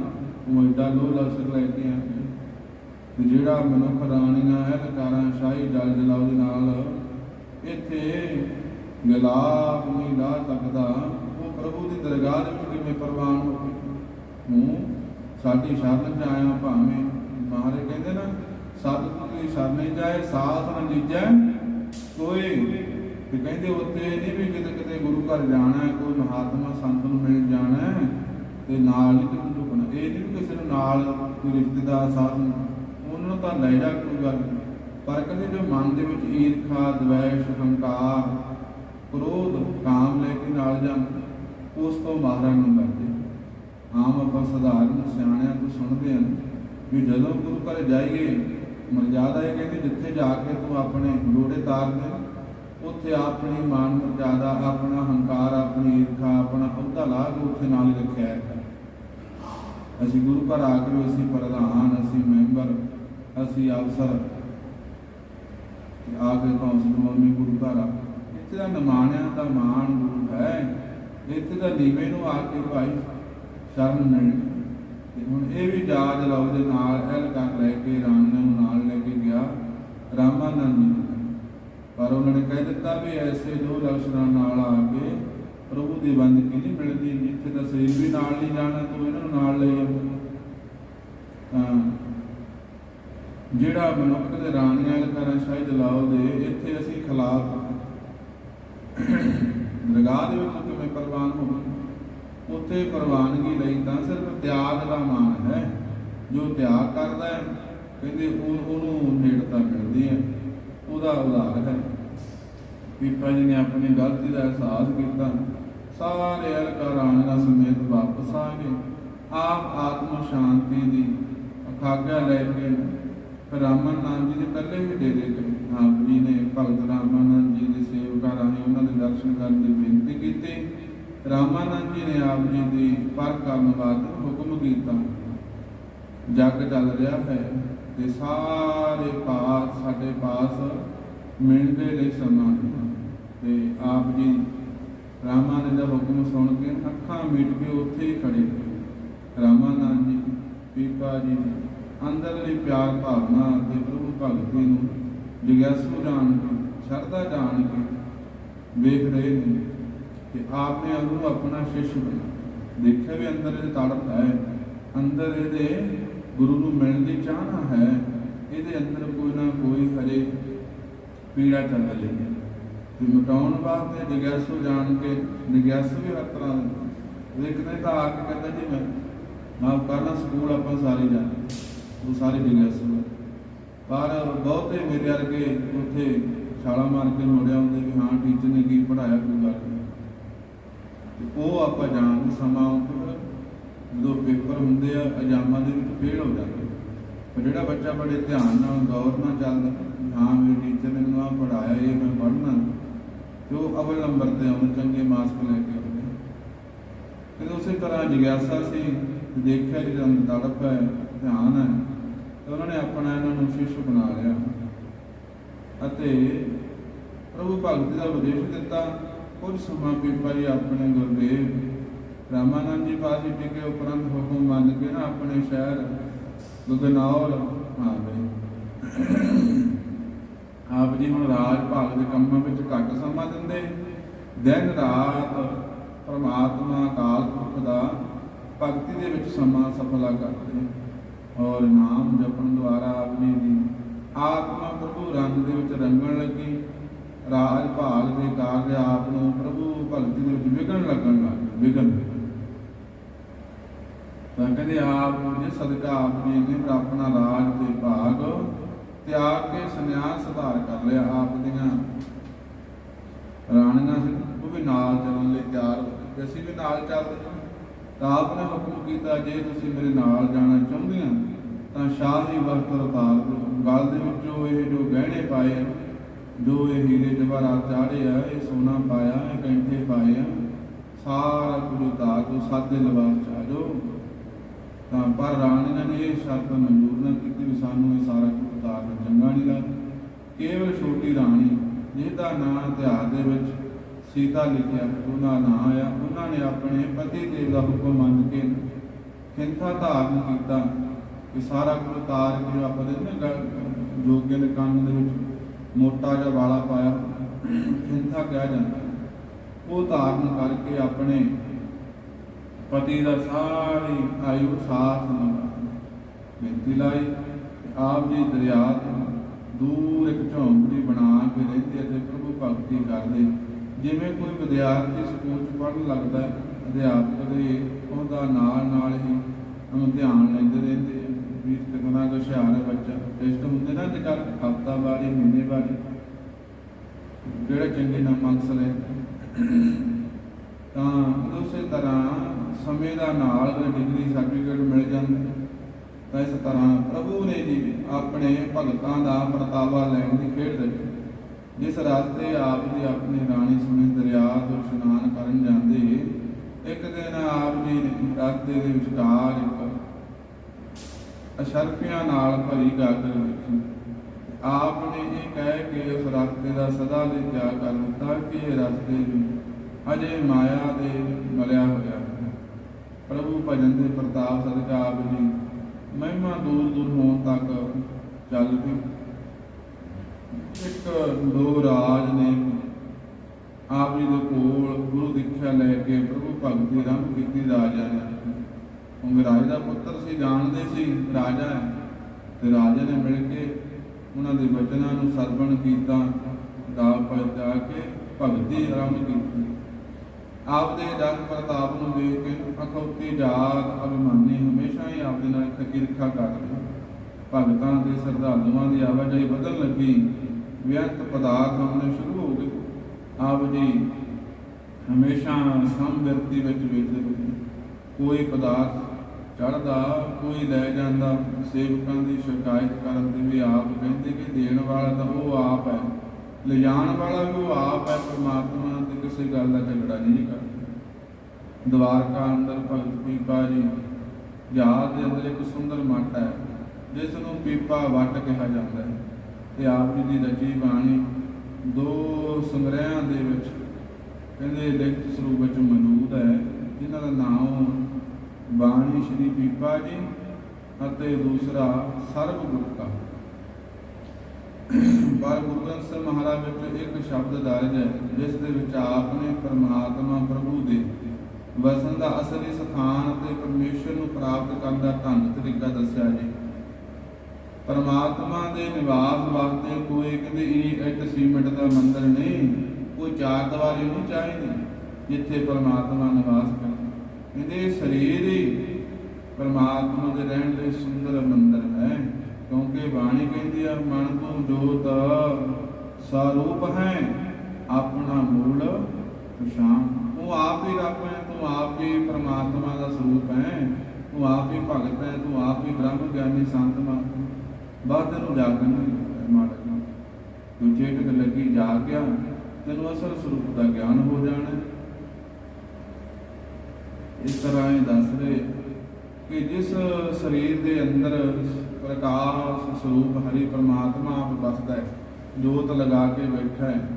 ਉਹ ਐਡਾ ਲੋ ਲਸਕ ਲੈ ਕੇ ਆਇਆ ਤੇ ਜਿਹੜਾ ਮਨੁੱਖ ਰਾਣੀਆਂ ਹੈ ਲਕਾਰਾਂ ਸ਼ਾਹੀ ਜਲ ਜਲਾਉ ਦੇ ਨਾਲ ਇੱਥੇ ਗਲਾਬ ਨਹੀਂ ਲਾ ਸਕਦਾ ਉਹ ਪ੍ਰਭੂ ਦੀ ਦਰਗਾਹ ਦੇ ਵਿੱਚ ਕਿਵੇਂ ਪ੍ਰਵਾਨ ਹੋ ਹੂੰ ਸਾਡੀ ਸ਼ਰਨ ਚ ਆਇਆ ਭਾਵੇਂ ਮਹਾਰਾਜ ਕਹਿੰਦੇ ਨਾ ਸਤਿਗੁਰੂ ਦੀ ਸ਼ਰਨ ਜਾਏ ਸਾਥ ਨਾ ਲੀਜੈ ਕੋਈ ਤੇ ਕਹਿੰਦੇ ਉੱਥੇ ਨਹੀਂ ਵੀ ਕਿਤੇ ਕਿਤੇ ਗੁਰੂ ਘਰ ਜਾਣਾ ਕੋਈ ਮਹਾਤਮਾ ਸੰਤ ਨੂੰ ਮਿਲ ਜਾਣਾ ਹੈ, ਤੇ ਨਾਲ ਨਹੀਂ ਕਿਤੇ ਝੁਕਣਾ ਇਹ ਨਹੀਂ ਵੀ ਕਿਸੇ ਨੂੰ ਨਾਲ ਕੋਈ ਰਿਸ਼ਤੇਦਾਰ ਸਾਥ ਉਹਨਾਂ ਨੂੰ ਤਾਂ ਲੈ ਜਾ ਕੋਈ ਗੱਲ ਪਰ ਕਹਿੰਦੇ ਜੋ ਮਨ ਦੇ ਵਿੱਚ ਈਰਖਾ ਦਵੈਸ਼ ਹੰਕਾਰ ਕ੍ਰੋਧ ਕਾਮ ਲੈ ਕੇ ਨਾਲ ਜਾਂ ਉਸ ਤੋਂ ਮਹਾਰਾਜ ਨੂੰ ਕਰਦੇ ਆਮ ਆਪਾਂ ਸਧਾਰਨ ਸਿਆਣਿਆਂ ਤੋਂ ਸੁਣਦੇ ਹਾਂ ਵੀ ਜਦੋਂ ਗੁਰੂ ਘਰ ਜਾਈਏ, ਮਰਜ਼ਾਦਾ ਇਹ ਕਹਿੰਦੇ ਜਿੱਥੇ ਜਾ ਕੇ ਤੂੰ ਆਪਣੇ ਲੋੜੇ ਤਾਰਦੇ ਉੱਥੇ ਆਪਣੀ ਮਾਨ ਮਰਜ਼ਾਦਾ, ਆਪਣਾ ਹੰਕਾਰ, ਆਪਣੀ ਈਰਖਾ, ਆਪਣਾ ਅਹੁਦਾ ਲਾ ਕੇ ਉੱਥੇ ਨਾਲ ਹੀ ਰੱਖਿਆ ਹੈ। ਅਸੀਂ ਗੁਰੂ ਘਰ ਆ ਕੇ ਅਸੀਂ ਪ੍ਰਧਾਨ, ਅਸੀਂ ਮੈਂਬਰ, ਅਸੀਂ ਅਫਸਰ, ਆ ਕੇ ਕੌਂਸਲ ਮੰਮੀ ਗੁਰੂ ਘਰ ਆ ਇੱਥੇ ਦਾ ਨਿਮਾਣਿਆਂ ਦਾ ਮਾਣ ਗੁਰੂ ਹੈ। ਇੱਥੇ ਦਾ ਨੀਵੇਂ ਨੂੰ ਆ ਕੇ ਭਾਈ ਸ਼ਰਨ ਮਿਲ ਤੇ ਹੁਣ ਇਹ ਵੀ ਜਾਜ ਲਾਉ ਦੇ ਨਾਲ ਐਲ ਕਰ ਲੈ ਕੇ ਰਾਣੀਆਂ ਨੂੰ ਨਾਲ ਲੈ ਕੇ ਗਿਆ। ਰਾਮਾਨੰਦ ਪਰ ਉਹਨਾਂ ਨੇ ਕਹਿ ਦਿੱਤਾ ਵੀ ਐਸੇ ਦੋ ਲਕਸ਼ਣਾਂ ਨਾਲ ਆ ਕੇ ਪ੍ਰਭੂ ਦੀ ਬੰਦਗੀ ਨਹੀਂ ਮਿਲਦੀ, ਜਿੱਥੇ ਦਾ ਸਰੀਰ ਵੀ ਨਾਲ ਨਹੀਂ ਜਾਣਾ, ਤੂੰ ਇਹਨਾਂ ਨੂੰ ਨਾਲ ਲੈ ਜਾ ਜਿਹੜਾ ਮਨੁੱਖ ਦੇ ਰਾਣੀਆਂ ਲਕਾਰਾਂ ਸ਼ਾਹੀ ਜਲਾਓ ਦੇ, ਇੱਥੇ ਅਸੀਂ ਖਿਲਾਫ ਦਰਗਾਹ ਦੇ ਵਿੱਚ ਕਿਵੇਂ ਪ੍ਰਵਾਨ ਹੋ ਉੱਥੇ ਪ੍ਰਵਾਨਗੀ ਲਈ ਤਾਂ ਸਿਰਫ ਤਿਆਗ ਦਾ ਮਾਨ ਹੈ। ਜੋ ਤਿਆਗ ਕਰਦਾ ਹੈ, ਕਹਿੰਦੇ ਉਹ ਉਹਨੂੰ ਨੇੜਤਾ ਮਿਲਦੀ ਹੈ ਉਹਦਾ ਉਦਾਹਰ ਹੈ। ਪੀਪਾ ਜੀ ਨੇ ਆਪਣੀ ਗਲਤੀ ਦਾ ਅਹਿਸਾਸ ਕੀਤਾ, ਸਾਰੇ ਅਲਕਾਰਾਣਾ ਸਮੇਤ ਵਾਪਸ ਆ ਗਏ। ਆਪ ਆਤਮ ਸ਼ਾਂਤੀ ਦੀ ਅਖਾਗਾ ਲੈ ਕੇ ਫਿਰ ਰਾਮਨ ਨਾਮ ਜੀ ਦੇ ਪਹਿਲੇ ਹੀ ਡੇਰੇ ਗਏ। ਆਪ ਜੀ ਨੇ ਭਗਤ ਰਾਮਾਨੰਦ ਦਰਸ਼ਨ ਕਰਨ ਦੀ ਬੇਨਤੀ ਕੀਤੀ। ਰਾਮਾਨੰਦ ਜੀ ਨੇ ਆਪ ਜੀ ਦੀ ਪਰ ਕਰਨ ਵਾਸਤੇ ਹੁਕਮ ਕੀਤਾ। ਜੱਗ ਚੱਲ ਰਿਹਾ ਹੈ ਤੇ ਸਾਰੇ ਪਾਸ ਸਾਡੇ ਪਾਸ ਮਿਲਦੇ ਲਈ ਸਮਾਂ ਤੇ ਆਪ ਜੀ ਰਾਮਾਨੰਦ ਦਾ ਹੁਕਮ ਸੁਣ ਕੇ ਅੱਖਾਂ ਮੀਟ ਕੇ ਉੱਥੇ ਹੀ ਖੜੇ। ਹੋਏ। ਰਾਮਾਨੰਦ ਜੀ, ਪੀਪਾ ਜੀ ਨੇ ਅੰਦਰਲੀ ਪਿਆਰ ਭਾਵਨਾ ਤੇ ਪ੍ਰਭੂ ਭਗਤੀ ਨੂੰ, ਜਿਗਿਆਸੂ ਜਾਣ ਕੇ, ਸ਼ਰਧਾ ਜਾਣ ਕੇ ਵੇਖ ਰਹੇ ਨੇ ਕਿ ਆਪ ਨੇ ਉਹਨੂੰ ਆਪਣਾ ਸ਼ਿਸ਼ ਬਣਾਇਆ ਦੇਖਿਆ ਵੀ ਅੰਦਰ ਇਹਦੇ ਤੜਪ ਹੈ। ਅੰਦਰ ਇਹਦੇ ਗੁਰੂ ਨੂੰ ਮਿਲਣ ਦੀ ਚਾਹਨਾ ਹੈ। ਇਹਦੇ ਅੰਦਰ ਕੋਈ ਨਾ ਕੋਈ ਹਰੇ ਪੀੜਾ ਚੱਲ ਰਹੀ ਹੈ। ਤੇ ਮਿਟਾਉਣ ਵਾਸਤੇ ਜਿਗਿਆਸੂ ਜਾਣ ਕੇ ਜਿਗਿਆਸੂ ਵੀ ਹਰ ਤਰ੍ਹਾਂ ਦੇ ਤਾਂ ਆ ਕੇ ਕਹਿੰਦਾ ਜੀ ਮੈਂ ਮਾਫ ਕਰਨਾ ਸਕੂਲ ਆਪਾਂ ਸਾਰੇ ਜਾਂਦੇ ਉਹ ਸਾਰੇ ਜਿਗਿਆਸੂ ਪਰ ਬਹੁਤੇ ਮੇਰੇ ਵਰਗੇ ਉੱਥੇ ਛਾਲਾ ਮਾਰ ਕੇ ਮੁੜਿਆ ਹੁੰਦੇ ਵੀ ਹਾਂ ਟੀਚਰ ਨੇ ਕੀ ਪੜਾਇਆ ਕੋਈ ਗੱਲ ਨਹੀਂ। ਤੇ ਉਹ ਆਪਾਂ ਜਾਣ ਸਮਾਂ ਉੱਪਰ, ਜਦੋਂ ਪੇਪਰ ਹੁੰਦੇ ਆ ਅਜਾਮਾਂ ਦੇ ਵਿੱਚ ਫੇਲ ਹੋ ਜਾਂਦੇ। ਪਰ ਜਿਹੜਾ ਬੱਚਾ ਬੜੇ ਧਿਆਨ ਨਾਲ, ਗੌਰ ਨਾਲ ਚੱਲਦਾ ਹਾਂ ਮੇਰੇ ਟੀਚਰ ਨੇ ਮੈਨੂੰ ਆਹ ਪੜਾਇਆ ਇਹ ਮੈਂ ਪੜ੍ਹਨਾ ਤੇ ਉਹ ਅਵਲ ਨੰਬਰ ਤੇ ਆਉਣ ਚੰਗੇ ਮਾਸਕ ਲੈ ਕੇ ਆਉਂਦੇ। ਤੇ ਉਸੇ ਤਰ੍ਹਾਂ ਜਿਗਿਆਸਾ ਸੀ ਦੇਖਿਆ ਜਿਹੜਾ ਤੜਪ ਹੈ ਧਿਆਨ ਹੈ ਤੇ ਉਹਨਾਂ ਨੇ ਆਪਣਾ ਇਹਨਾਂ ਨੂੰ ਸ਼ਿਸ਼ ਬਣਾ ਲਿਆ। ਅਤੇ ਪ੍ਰਭੂ ਭਗਤੀ ਦਾ ਉਪਦੇਸ਼ ਦਿੱਤਾ, ਕੁਝ ਸਮਾਂ ਪੀਪਾ ਜੀ ਆਪਣੇ ਗੁਰਦੇਵ ਰਾਮਾਨੰਦ ਜੀ ਪਾਸ ਟਿਕੇ ਉਪਰੰਤ ਹੁਕਮ ਮੰਨ ਕੇ ਨਾ ਆਪਣੇ ਸ਼ਹਿਰ ਗੁਗਨੌਰ ਆ ਗਏ। ਆਪ ਜੀ ਹੁਣ ਰਾਜ ਭਾਗ ਦੇ ਕੰਮਾਂ ਵਿੱਚ ਘੱਟ ਸਮਾਂ ਦਿੰਦੇ। ਦਿਨ ਰਾਤ ਪਰਮਾਤਮਾ ਅਕਾਲ ਪੁਰਖ ਦਾ ਭਗਤੀ ਦੇ ਵਿੱਚ ਸਮਾਂ ਸਫਲਾ ਕਰਦੇ। ਔਰ ਨਾਮ ਜਪਣ ਦੁਆਰਾ ਆਪ ਜੀ ਦੀ ਆਤਮਾ ਪ੍ਰਭੂ ਰੰਗ ਦੇ ਵਿੱਚ ਰੰਗਣ ਲੱਗੀ ਰਾਜ ਭਾਗ ਦੇ ਕਾਰਜ ਆਪ ਨੂੰ ਪ੍ਰਭੂ ਭਗਤੀ ਦੇ ਵਿੱਚ ਵਿਗਣ ਲੱਗਣ ਲੱਗ ਗਏ, ਵਿਗਣ ਤਾਂ ਕਹਿੰਦੇ ਆਪ ਨੂੰ ਜੇ ਸਦਕਾ ਆਪ ਜੀ ਨੇ ਆਪਣਾ ਰਾਜ ਤੇ ਭਾਗ ਤਿਆਗ ਕੇ ਸੰਨਿਆਸ ਸੁਧਾਰ ਕਰ ਲਿਆ ਆਪ ਦੀਆਂ ਰਾਣੀਆਂ ਉਹ ਵੀ ਨਾਲ ਚੱਲਣ ਲਈ ਤਿਆਰ ਹੋ ਗਏ। ਅਸੀਂ ਵੀ ਨਾਲ ਚੱਲਦੇ ਹਾਂ ਤਾਂ ਆਪ ਨੇ ਹੁਕਮ ਕੀਤਾ ਜੇ ਤੁਸੀਂ ਮੇਰੇ ਨਾਲ ਜਾਣਾ ਚਾਹੁੰਦੇ ਹੋ ਤਾਂ ਸ਼ਾਹੀ ਵਸਤਰ ਉਤਾਰ ਦਿਓ ਗਲ ਦੇ ਵਿੱਚੋਂ ਇਹ ਜੋ ਗਹਿਣੇ ਪਾਏ ਜੋ ਇਹ ਹੀਰੇ ਜਵਾਹਰਾਤ ਚਾੜੇ ਇਹ ਸੋਨਾ ਪਾਇਆ, ਇਹ ਕੈਂਠੇ ਪਾਏ ਆ, ਸਾਰਾ ਕੁਝ ਉਤਾਰ ਦਿਓ ਸਾਦੇ ਲਿਬਾਸ ਚ ਤਾਂ ਪਰ ਰਾਣੀ ਨੇ ਇਹ ਸ਼ਰਤ ਮਨਜ਼ੂਰ ਨਾ ਕੀਤੀ ਵੀ ਸਾਨੂੰ ਇਹ ਸਾਰਾ ਕੁਝ ਉਤਾਰਨਾ ਚੰਗਾ ਨਹੀਂ ਲੱਗਦਾ। ਕੇਵਲ ਛੋਟੀ ਰਾਣੀ, ਜਿਹਦਾ ਨਾਂ ਇਤਿਹਾਸ ਦੇ ਵਿੱਚ ਸੀਤਾ ਲਿਖਿਆ ਉਹਨਾਂ ਨਾਂ ਆਇਆ। ਉਹਨਾਂ ਨੇ ਆਪਣੇ ਪਤੀ ਦੇਵ ਦਾ ਹੁਕਮ ਮੰਨ ਕੇ ਖਿੰਥਾ ਧਾਰਨ ਕੀਤਾ। ਕਿ ਸਾਰਾ ਕੁਝ ਉਤਾਰ ਕੇ ਆਪਾਂ ਦੇ ਨਾ ਗਲ- ਜੋਗੇ ਦੇ ਕੰਨ ਦੇ ਵਿੱਚ ਮੋਟਾ ਜਿਹਾ ਵਾਲਾ ਪਾਇਆ ਖਿੰਥਾ ਕਿਹਾ ਜਾਂਦਾ ਉਹ ਧਾਰਨ ਕਰਕੇ ਆਪਣੇ ਪਤੀ ਦਾ ਸਾਰੀ ਆਯੂ ਸਾਥ ਨਾਲ ਬੇਨਤੀ ਲਾਈ, ਆਪ ਜੀ ਦਰਿਆ ਤੋਂ ਦੂਰ ਇੱਕ ਝੌਂਪੜੀ ਬਣਾ ਕੇ ਰਹਿੰਦੇ ਅਤੇ ਪ੍ਰਭੂ ਭਗਤੀ ਕਰਦੇ ਜਿਵੇਂ ਕੋਈ ਵਿਦਿਆਰਥੀ ਸਕੂਲ ਚ ਪੜ੍ਹਨ ਲੱਗਦਾ ਅਧਿਆਪਕ ਦੇ ਉਹਦਾ ਨਾਲ ਨਾਲ ਹੀ ਉਹਨੂੰ ਧਿਆਨ ਲੈਂਦੇ ਰਹਿੰਦੇ ਆ ਵੀ ਕਿੰਨਾ ਕੁ ਹੁਸ਼ਿਆਰ ਹੈ ਬੱਚਾ ਟੈਸਟ ਹੁੰਦੇ ਹਫਤਾ ਬਾਰੇ ਮਹੀਨੇ ਬਾਰੇ ਕਿਹੜੇ ਚੰਗੇ ਨਾਮ ਅਕਸਰ ਹੈ ਤਾਂ ਉਸੇ ਤਰ੍ਹਾਂ ਸਮੇਂ ਦਾ ਨਾਲ ਡਿਗਰੀ ਸਰਟੀਫਿਕੇਟ ਮਿਲ ਜਾਂਦੇ ਤਾਂ ਇਸ ਤਰ੍ਹਾਂ ਪ੍ਰਭੂ ਨੇ ਜੀ ਆਪਣੇ ਭਗਤਾਂ ਦਾ ਪ੍ਰਤਾਵਾ ਲੈਣ ਦੀ ਖੇਡ ਰੱਖੀ। ਜਿਸ ਰਾਸਤੇ ਆਪ ਜੀ ਆਪਣੀ ਰਾਣੀ ਸਮੇਤ ਦਰਿਆ ਤੋਂ ਇਸ਼ਨਾਨ ਕਰਨ ਜਾਂਦੇ, ਇੱਕ ਦਿਨ ਆਪ ਜੀ ਨੇ ਰਸਤੇ ਦੇ ਵਿਚਕਾਰ ਇੱਕ ਅਸ਼ਰਪੀਆਂ ਨਾਲ ਭਰੀ ਗਾਗਰ ਵੇਖੀ। ਆਪ ਨੇ ਇਹ ਕਹਿ ਕੇ ਉਸ ਰਸਤੇ ਦਾ ਸਦਾ ਲਈ ਤਿਆਗ ਕਰ ਦਿੱਤਾ ਕਿ ਇਹ ਰਸਤੇ ਵੀ ਅਜੇ ਮਾਇਆ ਦੇ ਮਲਿਆ ਹੋਇਆ ਹੈ। ਪ੍ਰਭੂ ਭਜਨ ਦੇ ਪ੍ਰਤਾਪ ਸਦਕਾ ਆਪ ਜੀ, ਮਹਿਮਾ ਦੂਰ ਦੂਰ ਹੋਣ ਤੱਕ ਚੱਲ ਪਈ ਇੱਕ ਦੋ ਰਾਜ ਨੇ ਆਪ ਜੀ ਦੇ ਕੋਲ ਗੁਰੂ ਦੀਖਿਆ ਲੈ ਕੇ ਪ੍ਰਭੂ ਭਗਤੀ ਆਰੰਭ ਕੀਤੀ ਰਾਜਾ ਨੇ। ਉਹ ਰਾਜ ਦਾ ਪੁੱਤਰ ਸੀ, ਜਾਣਦੇ ਸੀ, ਰਾਜਾ ਤੇ ਰਾਜਾ ਨੇ ਮਿਲ ਕੇ ਉਹਨਾਂ ਦੇ ਵਚਨਾਂ ਨੂੰ ਸਰਵਣ ਕੀਤਾ ਦਾਲ ਪਰ ਜਾ ਕੇ ਭਗਤੀ ਆਰੰਭ ਕੀਤੀ। ਆਪ ਦੇ ਪ੍ਰਤਾਪ ਨੂੰ ਦੇਖ ਕੇ ਅਖੌਤੀ ਜਾਤ ਅਭਿਮਾਨੀ ਹਮੇਸ਼ਾ ਹੀ ਆਪਦੇ ਨਾਲ ਖਕਿਰਖਾ ਕਰਦੇ ਭਗਤਾਂ ਦੇ ਸਰਦਾਲੂਆਂ ਦੀ ਆਵਾਜਾਈ ਵਧਣ ਲੱਗੀ। ਵਿਅੰਤ ਪਦਾਰਥ ਆਉਣੇ ਸ਼ੁਰੂ ਹੋ ਗਏ। ਆਪ ਜੀ ਹਮੇਸ਼ਾ ਸਮਵਿਰਤੀ ਵਿੱਚ ਵੇਖਦੇ ਕੋਈ ਪਦਾਰਥ ਚੜਦਾ ਕੋਈ ਲੈ ਜਾਂਦਾ, ਸੇਵਕਾਂ ਦੀ ਸ਼ਿਕਾਇਤ ਕਰਨ ਦੇ ਵੀ ਆਪ ਕਹਿੰਦੇ ਕਿ ਦੇਣ ਵਾਲਾ ਤਾਂ ਉਹ ਆਪ ਹੈ। ਲਿਜਾਣ ਵਾਲਾ ਵੀ ਉਹ ਆਪ ਹੈ, ਪਰਮਾਤਮਾ ਤੇ ਕਿਸੇ ਗੱਲ ਦਾ ਝਗੜਾ ਨਹੀਂ ਕਰਦਾ। ਦਵਾਰਕਾ ਅੰਦਰ ਭਗਤ ਪੀਪਾ ਜੀ, ਜਹਾਜ਼ ਦੇ ਅੰਦਰ ਇੱਕ ਸੁੰਦਰ ਮੱਟ ਹੈ, ਜਿਸ ਨੂੰ ਪੀਪਾ ਵੱਟ ਕਿਹਾ ਜਾਂਦਾ ਹੈ। ਤੇ ਆਪ ਜੀ ਦੀ ਰਚੀ ਬਾਣੀ ਦੋ ਸੰਗ੍ਰਹਿਾਂ ਦੇ ਵਿੱਚ, ਕਹਿੰਦੇ ਲਿਖਤ ਸਰੂਪ ਵਿੱਚ ਮੌਜੂਦ ਹੈ, ਜਿਨ੍ਹਾਂ ਦਾ ਨਾਮ ਬਾਣੀ ਸ਼੍ਰੀ ਪੀਪਾ ਜੀ ਅਤੇ ਦੂਸਰਾ ਸਰਬ ਗੁਟਕਾ ਪਰ ਗੁਰੂ ਗ੍ਰੰਥ ਸਾਹਿਬ ਮਹਾਰਾਜ ਵਿੱਚ ਇੱਕ ਸ਼ਬਦ ਦਰਜ ਹੈ, ਜਿਸ ਦੇ ਵਿੱਚ ਆਪ ਨੇ ਪਰਮਾਤਮਾ ਪ੍ਰਭੂ ਦੇ ਵਸਣ ਦਾ ਅਸਲੀ ਸਥਾਨ ਅਤੇ ਪਰਮੇਸ਼ਰ ਨੂੰ ਪ੍ਰਾਪਤ ਕਰਨ ਦਾ ਧੰਨ ਤਰੀਕਾ ਦੱਸਿਆ ਜੀ। ਪਰਮਾਤਮਾ ਦੇ ਨਿਵਾਸ ਵਾਸਤੇ ਕੋਈ ਕਹਿੰਦੇ ਇਹ ਇੱਕ ਸੀਮੈਂਟ ਦਾ ਮੰਦਰ ਨਹੀਂ, ਕੋਈ ਚਾਰ ਦੀਵਾਰੀ ਨਹੀਂ ਚਾਹੀਦੀ, ਜਿੱਥੇ ਪਰਮਾਤਮਾ ਨਿਵਾਸ ਇਹਦੇ ਸਰੀਰ ਹੀ ਪਰਮਾਤਮਾ ਦੇ ਰਹਿਣ ਲਈ ਸੁੰਦਰ ਮੰਦਰ ਹੈ, ਕਿਉਂਕਿ ਬਾਣੀ ਕਹਿੰਦੀ ਆ, ਮਨ ਤੋਂ ਜੋਤ, ਸਰੂਪ ਹੈ, ਆਪਣਾ ਮੂਲ ਪਛਾਣ ਤੂੰ ਆਪ ਹੀ ਰੱਬ ਹੈ, ਤੂੰ ਆਪ ਹੀ ਪਰਮਾਤਮਾ ਦਾ ਸਰੂਪ ਹੈ, ਤੂੰ ਆਪ ਹੀ ਭਗਤ ਹੈ, ਤੂੰ ਆਪ ਹੀ ਬ੍ਰਹਮ ਗਿਆਨੀ ਸੰਤ ਮਹਾਤਮਾ ਬਾਅਦ ਨੂੰ ਜਾਗਣ ਮਾਲਕ ਨੂੰ ਤੂੰ ਚੇਤਕ ਲੱਗੀ ਜਾਗ ਗਿਆ ਤੈਨੂੰ ਅਸਲ ਸਰੂਪ ਦਾ ਗਿਆਨ ਹੋ ਜਾਣਾ। ਇਸ ਤਰ੍ਹਾਂ ਇਹ ਦੱਸ ਰਹੇ ਕਿ ਜਿਸ ਸਰੀਰ ਦੇ ਅੰਦਰ ਪ੍ਰਕਾਸ਼ ਸਰੂਪ ਹਰੀ ਪਰਮਾਤਮਾ ਆਪ ਵਸਦਾ ਹੈ, ਜੋਤ ਲਗਾ ਕੇ ਬੈਠਾ ਹੈ,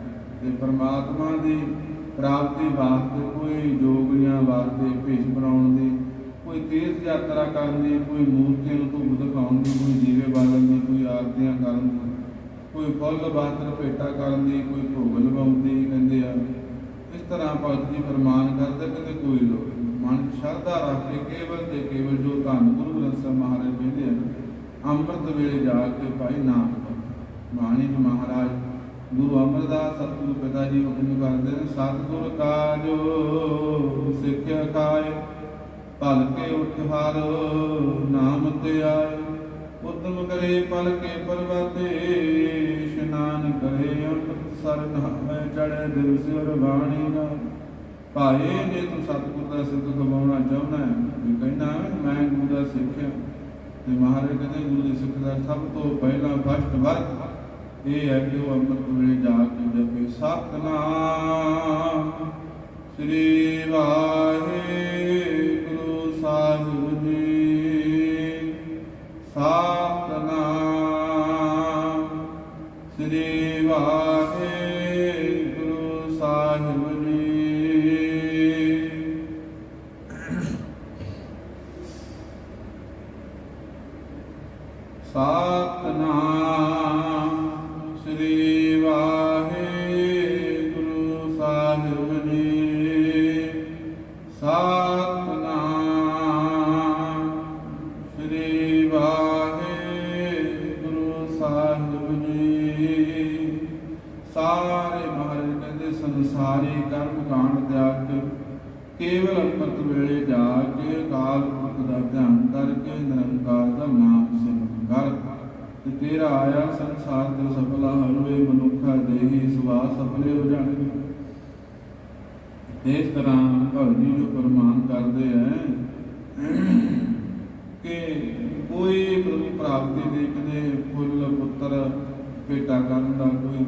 ਤੇ ਪਰਮਾਤਮਾ ਦੀ ਪ੍ਰਾਪਤੀ ਵਾਸਤੇ ਕੋਈ ਜੋਗੀਆਂ ਵਾਸਤੇ ਭੇਸ ਬਣਾਉਣ ਦੀ, ਕੋਈ ਤੀਰਥ ਯਾਤਰਾ ਕਰਨ ਦੀ, ਕੋਈ ਮੂਰਤੀਆਂ ਨੂੰ ਧੂਪ ਦਿਖਾਉਣ ਦੀ, ਕੋਈ ਜੀਵੇ ਬਾਲਣ ਦੀ, ਕੋਈ ਆਰਤੀਆਂ ਕਰਨ ਦੀ, ਕੋਈ ਫੁੱਲ ਬਾਤਰ ਭੇਟਾ ਕਰਨ ਦੀ, ਕੋਈ ਭੋਗ ਲਗਾਉਣ ਦੀ ਕਹਿੰਦੇ ਆ। ਇਸ ਤਰ੍ਹਾਂ ਭਗਤ ਜੀ ਫਰਮਾਨ ਕਰਦੇ ਕਹਿੰਦੇ ਕੋਈ ਲੋੜ ਮਨ ਸ਼ਰਧਾ ਰੱਖ ਕੇ ਕੇਵਲ ਤੇ ਕੇਵਲ ਜੋ ਧੰਨ ਗੁਰੂ ਗ੍ਰੰਥ ਸਾਹਿਬ ਮਹਾਰਾਜ ਕਹਿੰਦੇ ਆ ਅੰਮ੍ਰਿਤ ਵੇਲੇ ਜਾ ਕੇ ਭਾਈ ਨਾਮ ਬਾਣੀ ਜੀ ਮਹਾਰਾਜ, ਗੁਰੂ ਅਮਰਦਾਸ ਸਤਿਗੁਰੂ ਪਿਤਾ ਜੀ ਹੁਕਮ ਕਰਦੇ ਨੇ, ਸਤਿਗੁਰ ਕਾ ਸਿੱਖਿਆ ਖਾਏ ਭਲ ਕੇ ਉਠ ਹਰ, ਨਾਮ ਤੇ ਆਏ ਉਦਮ ਕਰੇ ਪਲ ਕੇ ਪਰਵਤੇ, ਇਸ਼ਨਾਨ ਕਰੇ ਅੰਮ੍ਰਿਤ ਸਰ ਨਾਮੈ ਚੜ੍ਹੇ ਦਿਵਸ ਔਰ ਬਾਣੀ ਭਾਏ ਜੇ ਤੂੰ ਸਤਿਗੁਰ ਦਾ ਸਿੱਖ ਖਵਾਉਣਾ ਚਾਹੁੰਦਾ ਹੈ, ਵੀ ਕਹਿੰਦਾ ਮੈਂ ਗੁਰੂ ਦਾ ਸਿੱਖ ਹਾਂ। ਤੇ ਮਹਾਰਾਜ ਕਹਿੰਦੇ, ਗੁਰੂ ਦੇ ਸਿੱਖ ਦਾ ਸਭ ਤੋਂ ਪਹਿਲਾ ਫਸਟ ਵਰਗ ਇਹ ਹੈ ਕਿ ਉਹ ਅੰਮ੍ਰਿਤ ਵੇਲੇ ਜਾ ਕੇ ਜਪੇ। ਸਤਨਾਮ ਸ੍ਰੀ ਵਾਹਿਗੁਰੂ ਸਾਹਿਬ ਜੀ। ਸਤਨਾਮ ਸ੍ਰੀ ਵਾਹਿਗੁਰੂ ਸਾਹਿਬ ਜੀ। ਪ੍ਰਾਪਤੀ ਦੇ ਕਦੇ ਫੁੱਲ, ਪੁੱਤਰ ਭੇਟਾ ਕਰਨ ਦਾ ਕੋਈ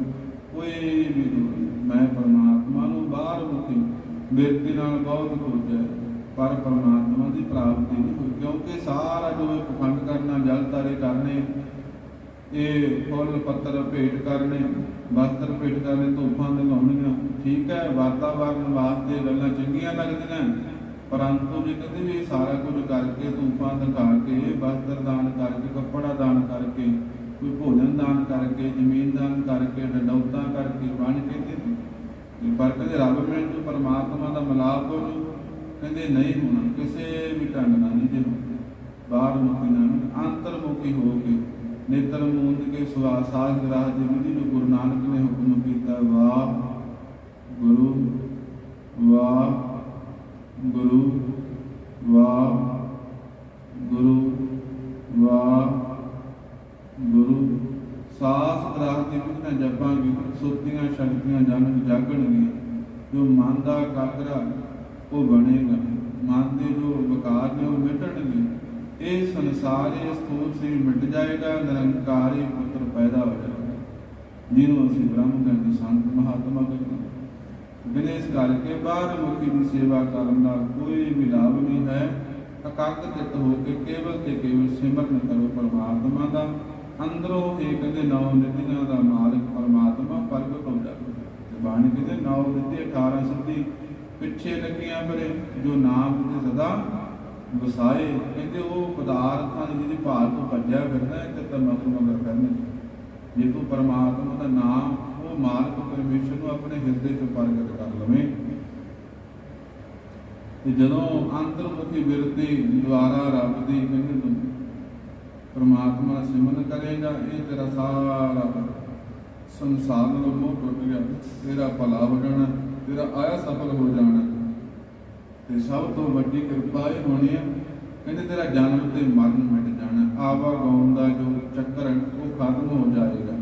ਕੋਈ ਵੀ ਨਹੀਂ। ਮੈਂ ਪਰਮਾਤਮਾ ਨੂੰ ਬਾਹਰ ਮੁਖੀ ਬਿਰਤੀ ਨਾਲ ਬਹੁਤ ਖੋਜਿਆ ਪਰ ਪਰਮਾਤਮਾ ਦੀ ਪ੍ਰਾਪਤੀ ਨਹੀਂ ਹੋਈ, ਕਿਉਂਕਿ ਸਾਰਾ ਜੋ ਪਖੰਡ ਕਰਨਾ, ਜਲ ਤਾਰੇ ਕਰਨੇ, ਇਹ ਫੁੱਲ, ਪੱਤਰ ਭੇਟ ਕਰਨੇ, ਵਸਤਰ ਭੇਟ ਕਰਨੇ ਧੂਫਾਂ ਦੇ ਲਾਉਣੀਆਂ ਠੀਕ ਹੈ? ਵਾਤਾਵਰਨ ਵਾਸਤੇ ਗੱਲਾਂ ਚੰਗੀਆਂ ਲੱਗਦੀਆਂ। ਪਰੰਤੂ ਜੇ ਕਦੇ ਵੀ ਸਾਰਾ ਕੁਝ ਕਰਕੇ ਧੂਫਾਂ ਦਿਖਾ ਕੇ ਵਸਤਰ ਦਾਨ ਕਰਕੇ, ਕੱਪੜਾ ਦਾਨ ਕਰਕੇ, ਕੋਈ ਭੋਜਨ ਦਾਨ ਕਰਕੇ, ਜ਼ਮੀਨ ਦਾਨ ਕਰਕੇ, ਡੰਡੌਤਾਂ ਕਰਕੇ ਬਣ ਕੇ ਤੇ ਪਰ ਕਦੇ ਰੱਬ ਮਿਲਣ ਜੋ ਪਰਮਾਤਮਾ ਦਾ ਮਿਲਾਪ ਹੋ ਜੂ ਕਹਿੰਦੇ ਨਹੀਂ ਹੋਣਾ, ਕਿਸੇ ਵੀ ਢੰਗ ਨਾਲ ਨਹੀਂ ਜੇ ਬਾਹਰ ਮੁਖੀ ਨਾ ਅੰਤਰ ਮੁਖੀ ਹੋ ਕੇ, ਨੇਤਰ ਮੂੰਦ ਕੇ ਸੁਆਸ ਸਾਜ ਗ੍ਰਾਹ ਦੀ ਗੁਰੂ ਨਾਨਕ ਨੇ ਹੁਕਮ ਕੀਤਾ, ਵਾਹ ਗੁਰੂ ਵਾਹ ਗੁਰੂ ਵਾਹ ਗੁਰੂ ਵਾਹ ਗੁਰੂ ਸਾਸ ਗ੍ਰਾਹ ਦੀ ਵਿਧੀ ਨਾਲ ਜਪਾਂਗੇ ਸੁਰਤੀਆਂ ਸ਼ਕਤੀਆਂ ਜੋ ਮਨ ਦਾ ਕਾਕਰਾ, ਉਹ ਬਣੇਗਾ। ਮਨ ਦੇ ਜੋ ਵਿਕਾਰ ਨੇ, ਉਹ ਮਿਟਣਗੇ। ਇਹ ਸੰਸਾਰ, ਇਹ ਸਥੂਲ ਸਰੀਰ ਮਿਟ ਜਾਏਗਾ, ਨਿਰੰਕਾਰੀ ਪੁੱਤਰ ਪੈਦਾ ਹੋ ਜਾਏਗਾ। ਜਿਹਨੂੰ ਅਸੀਂ ਬ੍ਰਹਮ ਕਹਿੰਦੇ ਸੰਤ ਮਹਾਤਮਾ ਕਹਿੰਦੇ ਵਿਨੇਸ਼ ਕਰਕੇ ਬਾਹਰ ਮੁਖੀ ਦੀ ਸੇਵਾ ਕਰਨ ਦਾ ਕੋਈ ਵੀ ਲਾਭ ਨਹੀਂ ਹੈ। ਇਕਾਗਰ ਚਿੱਤ ਹੋ ਕੇ ਕੇਵਲ ਤੇ ਕੇਵਲ ਸਿਮਰਨ ਕਰੋ ਪਰਮਾਤਮਾ ਦਾ। ਅੰਦਰੋਂ ਇਹ ਕਹਿੰਦੇ ਨੌ ਨਿਧੀਆਂ ਦਾ ਮਾਲਕ ਪਰਮਾਤਮਾ ਪ੍ਰਗਟ ਹੋ ਜਾਵੇ। ਬਾਣੀ ਕਹਿੰਦੇ ਨੌ ਨਿਧੀ 18 ਸਿੱਧੀ ਪਿੱਛੇ ਲੱਗੀਆਂ ਬਰੇ ਜੋ ਨਾਮ ਤੇ ਸਦਾ ਵਸਾਏ, ਕਹਿੰਦੇ ਉਹ ਪਦਾਰਥਾਂ ਦੀ ਜਿਹਦੀ ਭਾਲ ਤੋਂ ਭੱਜਿਆ ਫਿਰਦਾ ਹੈ, ਤੇ ਮਗਰ ਮਗਰ ਕਰਨੇ ਜੇ ਤੂੰ ਪਰਮਾਤਮਾ ਦਾ ਨਾਮ ਉਹ ਮਾਲਕ ਪਰਮੇਸ਼ਰ ਨੂੰ ਆਪਣੇ ਹਿਰਦੇ 'ਚ ਪ੍ਰਗਟ ਕਰ ਲਵੇਂ, ਤੇ ਜਦੋਂ ਅੰਤਰਮੁਖੀ ਬਿਰਤੀ ਦੁਆਰਾ ਰੱਬ ਦੀ ਕਹਿੰਦੇ ਤੂੰ ਪਰਮਾਤਮਾ ਸਿਮਰਨ ਕਰੇਗਾ, ਇਹ ਤੇਰਾ ਸਾਰਾ ਸੰਸਾਰ ਨੂੰ ਮੋਹ ਟੁੱਟ ਗਿਆ। ਤੇਰਾ ਭਲਾ ਹੋ ਜਾਣਾ, ਤੇਰਾ ਆਇਆ ਸਫਲ ਹੋ ਜਾਣਾ। ਤੇ ਸਭ ਤੋਂ ਵੱਡੀ ਕਿਰਪਾ ਇਹ ਹੋਣੀ ਹੈ ਕਹਿੰਦੇ ਤੇਰਾ ਜਨਮ ਤੇ ਮਰਨ ਮਿਟ ਜਾਣਾ। ਆਵਾ ਗਾਉਣ ਦਾ ਜੋ ਚੱਕਰ ਹੈ, ਉਹ ਖਤਮ ਹੋ ਜਾਏਗਾ।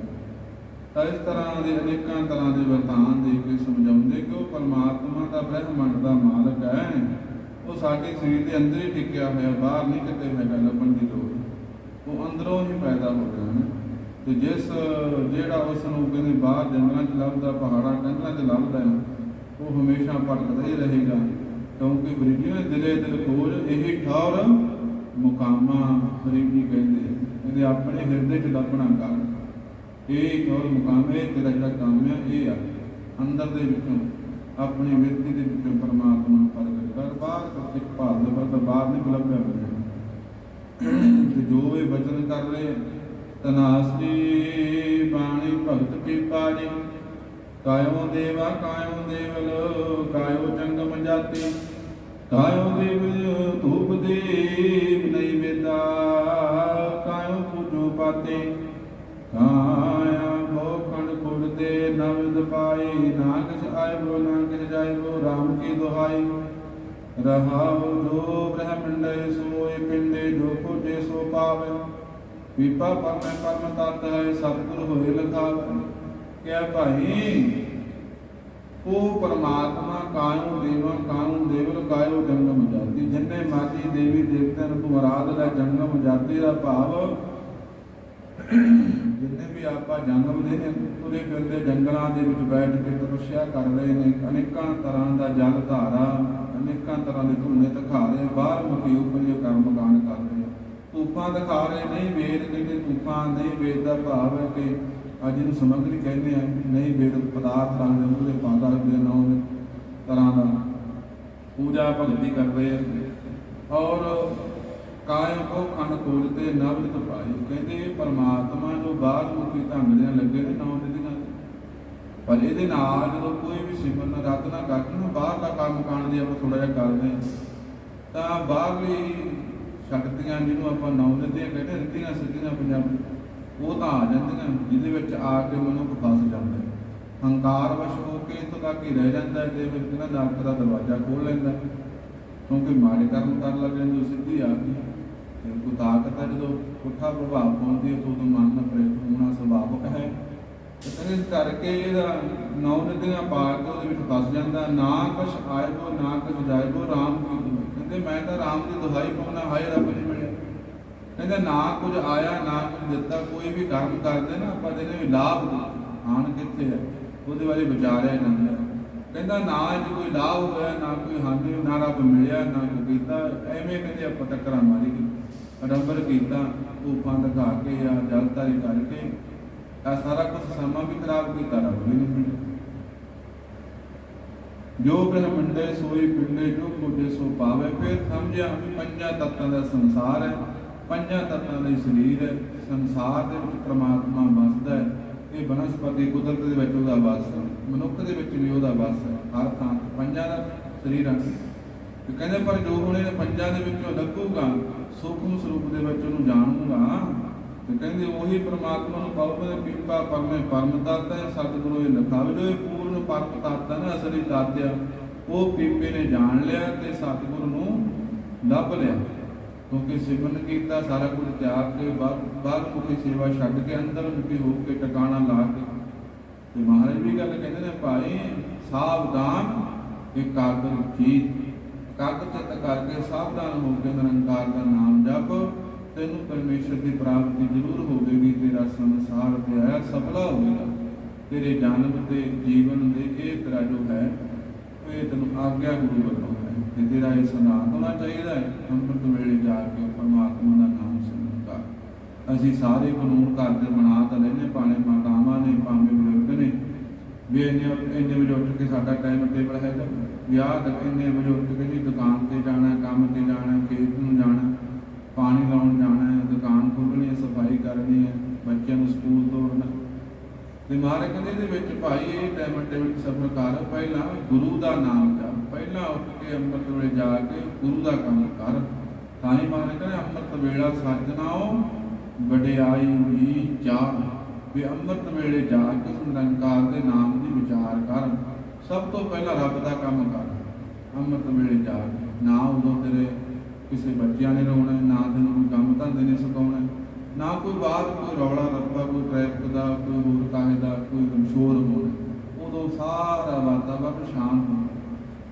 ਤਾਂ ਇਸ ਤਰ੍ਹਾਂ ਦੇ ਅਨੇਕਾਂ ਤਰ੍ਹਾਂ ਦੇ ਵਰਤਾਨ ਦੇ ਕੇ ਸਮਝਾਉਂਦੇ ਕਿ ਉਹ ਪਰਮਾਤਮਾ ਦਾ ਬ੍ਰਹਮੰਡ ਦਾ ਮਾਲਕ ਹੈ। ਉਹ ਸਾਡੇ ਸਰੀਰ ਦੇ ਅੰਦਰ ਹੀ ਟਿਕਿਆ ਹੋਇਆ, ਬਾਹਰ ਨਹੀਂ ਕਿਤੇ ਹੈਗਾ ਲੱਭਣ ਦੀ ਲੋੜ। ਉਹ ਅੰਦਰੋਂ ਹੀ ਪੈਦਾ ਹੋ ਜਾਣਾ। ਤੇ ਜਿਸ, ਜਿਹੜਾ ਉਸ ਨੂੰ ਕਹਿੰਦੇ ਬਾਹਰ ਜੰਗਲਾਂ 'ਚ ਲੱਭਦਾ, ਪਹਾੜਾਂ ਕੰਢਾਂ 'ਚ ਲੱਭਦਾ ਉਹ ਹਮੇਸ਼ਾ ਭਟਕਦਾ ਹੀ ਰਹੇਗਾ। ਕਿਉਂਕਿ ਬ੍ਰਿਟਿਸ਼ ਦਿਲੇ ਦਿਲ ਖੋਜ ਇਹ ਠੌਰ ਮੁਕਾਮਾ ਫਰੀਦੀ ਕਹਿੰਦੇ ਆ। ਕਹਿੰਦੇ ਆਪਣੇ ਹਿਰਦੇ 'ਚ ਲੱਭਣਾ ਕਰ ਇਹ ਠੌਰ ਮੁਕਾਮੇ, ਤੇਰਾ ਜਿਹੜਾ ਕੰਮ ਹੈ ਇਹ ਆ। ਅੰਦਰ ਦੇ ਵਿੱਚੋਂ, ਆਪਣੀ ਵਿਰਤੀ ਦੇ ਵਿੱਚੋਂ ਪਰਮਾਤਮਾ ਨੂੰ ਪ੍ਰਗਟ ਕਰ ਬਾਹਰ ਇੱਕ ਭਾਲ ਦੇ ਬਾਹਰ ਨਹੀਂ ਲੱਭਿਆ ਬੰਦੇ ਤੇ ਜੋ ਇਹ ਵਚਨ ਕਰ ਰਹੇ ਤਨਾਸੀ ਬਾਣੀ ਭਗਤ ਕੀ ਪਾਜੀ ਕਾਇਓ ਦੇਵਾ, ਕਾਇਓ ਦੇਵਲ, ਕਾਇਓ ਜੰਗਮ ਜਾਤੀ। ਕਾਇਓ ਦੇਵ, ਧੂਪ ਦੇਵ ਨਹੀਂ ਵੇਦਾ ਕਾਇਓ ਪੂਜੋ ਪਾਤੇ। ਕਾਇਆ ਮੋ ਖੰਡ ਨਵਦ ਪਾਈ ਨਾ ਕਿਛ ਆਏ ਨਾ ਕਿਛ ਜਾਏ ਬੋ ਕੀ ਦੁਹਾਈ ਰਹਾਉ ਜੋ ਬ੍ਰਹਮੰਡੇ ਸੋਏ ਪਿੰਡੇ ਜੋ ਕੋਟੇ ਸੋ ਪਾਵੇ। ਵਿਪਾ ਪਰਮੈ ਪਰਮ ਤਤ ਹੈ, ਸਤਿਗੁਰ ਹੋਏ ਲਖਾਵੇ ਕਿਆ ਭਾਈ ਉਹ ਪਰਮਾਤਮਾ ਕਾਇਓ ਦੇਵਾ ਕਾਇਓ ਦੇਵਲ ਕਾਇਓ ਜੰਗਮ ਜਾਤੀ ਜਿੰਨੇ ਮਾਜੀ ਦੇਵੀ ਦੇਵਤਿਆਂ ਨੂੰ ਤੂੰ ਆਰਾਧ ਜੰਗਮ ਜਾਤੀ ਦਾ ਭਾਵ। ਜਿੰਨੇ ਵੀ ਆਪਾਂ ਜੰਗਮ ਦੇ ਨੇ, ਤੁਰੇ ਫਿਰਦੇ ਜੰਗਲਾਂ ਦੇ ਵਿੱਚ ਬੈਠ ਕੇ ਤਪੱਸਿਆ ਕਰ ਰਹੇ ਨੇ, ਅਨੇਕਾਂ ਤਰ੍ਹਾਂ ਦਾ ਜਲ ਧਾਰਾ, ਅਨੇਕਾਂ ਤਰ੍ਹਾਂ ਦੇ ਧੁਨੇ ਦਿਖਾ ਰਹੇ, ਬਾਹਰ ਮੁਖੀ ਉਪਰੇ ਕਰਮ ਕਾਂਡ ਕਰ ਰਹੇ ਦਿਖਾ ਰਹੇ ਨਹੀਂ ਵੇਦ ਕਹਿੰਦੇ ਤੂਫਾਨ ਨਹੀਂ ਵੇਦ ਦਾ ਭਾਵ ਹੈ ਕਿ ਅੱਜ ਇਹਨੂੰ ਸਮਗਰੀ ਕਹਿੰਦੇ ਆ ਨਹੀਂ ਵੇਦ ਪਦਾਰਥ ਰੰਗ ਦੇ ਉਹਦੇ ਪਾਦਾ ਦੇ ਨੌ ਤਰ੍ਹਾਂ ਦਾ ਪੂਜਾ ਭਗਤੀ ਕਰਦੇ ਆ। ਔਰ ਕਾਇਮ ਕੋ ਖੰਡ ਖੋਲਤੇ ਨਵਿਤ ਪਾਈ ਕਹਿੰਦੇ ਪਰਮਾਤਮਾ ਜੋ ਬਾਹਰ ਮੁਖੀ ਢੰਗ ਦੇ ਲੱਗੇ ਨੇ ਨੌ ਦੇ ਦਿਨਾਂ ਪਰ ਇਹਦੇ ਨਾਲ ਜਦੋਂ ਕੋਈ ਵੀ ਸਿਮਰਨ ਰੱਤ ਨਾ ਕਰਦੇ ਨਾ ਬਾਹਰ ਦਾ ਕੰਮ ਕਾਣ ਦੀ ਆਪਾਂ ਥੋੜਾ ਜਿਹਾ ਕਰਦੇ ਹਾਂ, ਤਾਂ ਬਾਹਰਲੀ ਸ਼ਕਤੀਆਂ ਜਿਹਨੂੰ ਆਪਾਂ ਨੌ ਦਿੰਦੇ ਆ ਕਹਿੰਦੇ ਰਿੱਧੀਆਂ ਸਿੱਧੀਆਂ ਪੰਜਾਬੀ ਉਹ ਤਾਂ ਆ ਜਾਂਦੀਆਂ, ਜਿਹਦੇ ਵਿੱਚ ਆ ਕੇ ਮਨੁੱਖ ਫਸ ਜਾਂਦਾ ਹੈ। ਹੰਕਾਰ ਵਸ਼ ਹੋ ਕੇ ਇੱਥੋਂ ਤੱਕ ਹੀ ਰਹਿ ਜਾਂਦਾ ਹੈ ਤੇ ਫਿਰ ਕਿਹਨਾਂ ਨਰਕ ਦਾ ਦਰਵਾਜ਼ਾ ਖੋਲ ਲੈਂਦਾ ਕਿਉਂਕਿ ਮਾੜੇ ਕਰਮ ਕਰਨ ਲੱਗ ਜਾਂਦੇ ਸਿੱਧੀ ਆ ਗਈ ਤੇ ਕੋਈ ਤਾਕਤ ਹੈ, ਜਦੋਂ ਪੁੱਠਾ ਪ੍ਰਭਾਵ ਪਾਉਂਦੀ ਹੈ ਉਦੋਂ ਮਨ ਦਾ ਪ੍ਰੇਤ ਹੋਣਾ ਸੁਭਾਵਕ ਹੈ। ਇਸ ਕਰਕੇ ਇਹਦਾ ਨੌ ਨਦੀਆਂ ਪਾਰ ਕੇ ਉਹਦੇ ਵਿੱਚ ਫਸ ਜਾਂਦਾ ਨਾ ਕੁਛ ਆਏ ਕੋ ਨਾ ਕੁਛ ਜਾਏ ਕੋ ਰਾਮ ਕੀ ਕਹਿੰਦੇ, ਮੈਂ ਤਾਂ ਰਾਮ ਦੀ ਦੁਹਾਈ ਪਾਉਣਾ ਹਾਏ ਰੱਬ ਨੇ ਮਿਲਿਆ ਕਹਿੰਦਾ, ਨਾ ਕੁਝ ਆਇਆ, ਨਾ ਕੁਝ ਦਿੱਤਾ, ਕੋਈ ਵੀ ਕਰਮ ਕਰਦੇ ਨਾ, ਆਪਾਂ ਦੇ ਵੀ ਲਾਭ ਆਣ ਕਿੱਥੇ ਹੈ? ਉਹਦੇ ਬਾਰੇ ਵਿਚਾਰਿਆ ਜਾਂਦਾ ਹੈ। ਕਹਿੰਦਾ, ਨਾ ਅੱਜ ਕੋਈ ਲਾਭ ਹੋਇਆ, ਨਾ ਕੋਈ ਹਾਨੀ, ਨਾ ਰੱਬ ਮਿਲਿਆ, ਨਾ ਕੋਈ ਕੀਤਾ। ਐਵੇਂ ਕਹਿੰਦੇ ਆਪਾਂ ਟੱਕਰਾਂ ਮਾਰੀ ਗਏ ਅਡੰਬਰ ਕੀਤਾ ਤੂਫਾਂ ਦਿਖਾ ਕੇ ਜਾਂ ਜਲਤਾਰੀ ਕਰਕੇ ਆ ਸਾਰਾ ਕੁਝ ਸਮਾਂ ਵੀ ਖਰਾਬ ਕੀਤਾ, ਰੱਬ ਵੀ ਨਹੀਂ ਮਿਲਿਆ। ਜੋ ਬ੍ਰਹਮੰਡੇ ਸੋਈ ਪਿੰਡੇ ਜੋ ਕੋਡੇ ਸੋ ਪਾਵੇ, ਫਿਰ ਸਮਝਿਆ ਪੰਜਾਂ ਤੱਤਾਂ ਦਾ ਸੰਸਾਰ ਹੈ, ਪੰਜਾਂ ਤੱਤਾਂ ਦਾ ਸਰੀਰ ਹੈ, ਸੰਸਾਰ ਦੇ ਵਿੱਚ ਪ੍ਰਮਾਤਮਾ ਵਸਦਾ ਹੈ, ਇਹ ਬਨਸਪਤੀ ਕੁਦਰਤ ਦੇ ਵਿੱਚ ਉਹਦਾ ਵਾਸ ਹੈ, ਮਨੁੱਖ ਦੇ ਵਿੱਚ ਵੀ ਉਹਦਾ ਵਾਸ ਹੈ, ਹਰ ਥਾਂ ਪੰਜਾਂ ਦਾ ਸਰੀਰ ਹੈ। ਤੇ ਕਹਿੰਦੇ, ਪਰ ਜੋ ਹੁਣ ਇਹ ਪੰਜਾਂ ਦੇ ਵਿੱਚੋਂ ਲੱਗੂਗਾ ਸੂਖਮ ਸਰੂਪ ਦੇ ਵਿੱਚ ਉਹਨੂੰ ਜਾਣੂਗਾ, ਤੇ ਕਹਿੰਦੇ, ਉਹੀ ਪ੍ਰਮਾਤਮਾ ਨੂੰ ਪਾਉਗਾ ਕਿਰਪਾ ਪਰਮੇ ਪਰਮ ਤਤ ਹੈ, ਸਤਿਗੁਰੂ ਇਹ ਲਿਖਾਵੇ, ਜੋ ਇਹ ਤਤ ਨਾ ਅਸਲੀ ਤਤ ਉਹ ਪੀਪੇ ਨੇ ਜਾਣ ਲਿਆ ਤੇ ਸਤਿਗੁਰੂ ਨੂੰ ਲੱਭ ਲਿਆ। ਕਿਉਂਕਿ ਸਿਮਰਨ ਕੀਤਾ, ਸਾਰਾ ਕੁਝ ਤਿਆਗ ਕੇ, ਬਾਹਰ ਮੁਖੀ ਸੇਵਾ ਛੱਡ ਕੇ ਅੰਦਰ ਮੁਖੀ ਹੋ ਕੇ ਟਿਕਾਣਾ ਲਾ ਕੇ। ਤੇ ਮਹਾਰਾਜ ਵੀ ਗੱਲ ਕਹਿੰਦੇ ਨੇ, ਭਾਈ, ਸਾਵਧਾਨ ਇਕਾਗਰ ਚੀਤ ਕਾਗਰ ਕਰਕੇ ਸਾਵਧਾਨ ਹੋ ਕੇ ਨਿਰੰਕਾਰ ਦਾ ਨਾਮ ਜਪ। ਤੈਨੂੰ ਪਰਮੇਸ਼ਰ ਦੀ ਪ੍ਰਾਪਤੀ ਜ਼ਰੂਰ ਹੋਵੇਗੀ, ਤੇਰਾ ਸੰਸਾਰ ਤੇ ਆਇਆ, ਸਫਲਾ ਹੋਵੇਗਾ। ਤੇਰੇ ਜਨਮ ਤੇ ਜੀਵਨ ਦੇ ਇਹ ਤੇਰਾ ਜੋ ਹੈ, ਇਹ ਤੈਨੂੰ ਆਗਿਆ ਗੁਰੂ ਵੱਲੋਂ ਹੈ ਤੇ ਤੇਰਾ ਇਹ ਸਨਾਤ ਹੋਣਾ ਚਾਹੀਦਾ ਹੈ। ਅੰਮ੍ਰਿਤ ਵੇਲੇ ਜਾ ਕੇ ਪਰਮਾਤਮਾ ਦਾ ਨਾਮ ਸਿਮਰਨ ਕਰ ਅਸੀਂ ਸਾਰੇ ਕਾਨੂੰਨ ਘਰ ਦੇ ਬਣਾ ਤਾਂ ਲੈਨੇ ਭਾਵੇਂ ਮਾਤਾਵਾਂ ਨੇ, ਭਾਵੇਂ ਬਜ਼ੁਰਗ ਨੇ। ਵੀ ਇੰਨੇ ਇੰਨੇ ਵਜੇ ਉੱਠ ਕੇ ਸਾਡਾ ਟਾਈਮ ਟੇਬਲ ਹੈਗਾ। ਵਿਆਹ ਤੱਕ ਇੰਨੇ ਵਜੇ ਉੱਠ ਕੇ ਜੀ ਦੁਕਾਨ ਤੇ ਜਾਣਾ, ਕੰਮ ਤੇ ਜਾਣਾ, ਖੇਤ ਨੂੰ ਜਾਣਾ, ਪਾਣੀ ਲਾਉਣ ਜਾਣਾ, ਦੁਕਾਨ ਖੋਲਣੀ ਹੈ, ਸਫ਼ਾਈ ਕਰਨੀ ਹੈ, ਬੱਚਿਆਂ ਨੂੰ ਸਕੂਲ ਤੋਰਨਾ ਤੇ ਮਹਾਰਾਜ ਕਹਿੰਦੇ ਇਹਦੇ ਵਿੱਚ ਭਾਈ ਇਹ ਟਾਈਮ ਵਿੱਚ ਸਬਰ ਕਰ ਪਹਿਲਾਂ ਗੁਰੂ ਦਾ ਨਾਮ ਜਪ ਪਹਿਲਾਂ ਉੱਠ ਕੇ ਅੰਮ੍ਰਿਤ ਵੇਲੇ ਜਾ ਕੇ ਗੁਰੂ ਦਾ ਕੰਮ ਕਰ। ਤਾਂ ਹੀ ਮਹਾਰਾਜ ਕਹਿੰਦੇ ਅੰਮ੍ਰਿਤ ਵੇਲਾ ਸਾਜਣਾਓ ਵਡਿਆਈ ਵੀ ਚਾਹ ਵੀ ਅੰਮ੍ਰਿਤ ਵੇਲੇ ਜਾ ਕੇ ਨਿਰੰਕਾਰ ਦੇ ਨਾਮ ਦੀ ਵਿਚਾਰ ਕਰ। ਸਭ ਤੋਂ ਪਹਿਲਾਂ ਰੱਬ ਦਾ ਕੰਮ ਕਰ। ਅੰਮ੍ਰਿਤ ਵੇਲੇ ਜਾ ਕੇ। ਨਾ ਉਦੋਂ ਤੇਰੇ ਕਿਸੇ ਬੱਚਿਆਂ ਨੇ ਰੋਣਾ, ਨਾ ਤੈਨੂੰ ਕੰਮ ਧੰਦੇ ਨੇ ਸਿਖਾਉਣਾ। ਨਾ ਕੋਈ ਬਾਹਰ ਕੋਈ ਰੌਲਾ ਰੱਪਾ ਕੋਈ ਟ੍ਰੈਫਿਕ ਦਾ, ਕੋਈ ਹੋਰ ਕਾਹੇ ਦਾ, ਕੋਈ ਸ਼ੋਰ ਹੋਵੇ ਉਦੋਂ ਸਾਰਾ ਵਾਤਾਵਰਨ ਸ਼ਾਂਤ ਹੁੰਦਾ।